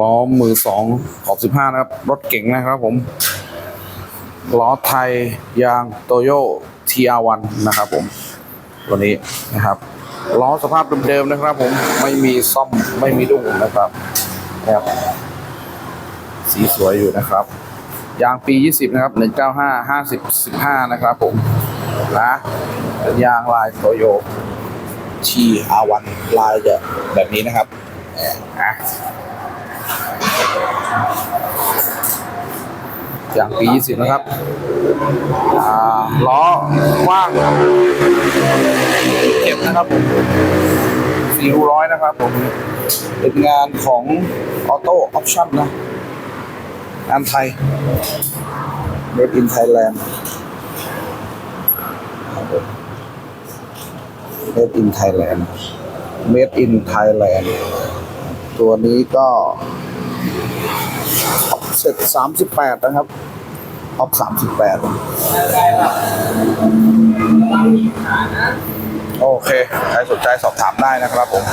ล้อมือสองขอบสิบห้านะครับ รถเก๋งนะครับผม ล้อไทยยางโตโย TR1 นนะครับผม ตัวนี้นะครับ ล้อสภาพเดิมๆนะครับผม ไม่มีซ่อมไม่มีดุ้งนะครับนะครับสีสวยอยู่นะครับ ยางปี 20 นะครับ 195 50 15 นะครับผม นะเป็นยางลายโตโย TR1 ลายจะแบบนี้นะครับ อะยางปี 20 นะครับล้อกว้างเก็บนะครับผมสี่รูร้อยนะครับผม เป็นงานของออโต้ออปชั่นนะงานไทย Made in Thailand ครับผม Made in Thailand Made in Thailand ตัวนี้ก็เสร็จสามสิบแปดนะครับออฟสามสิบแปดโอเค ใครสนใจสอบถามได้นะครับผม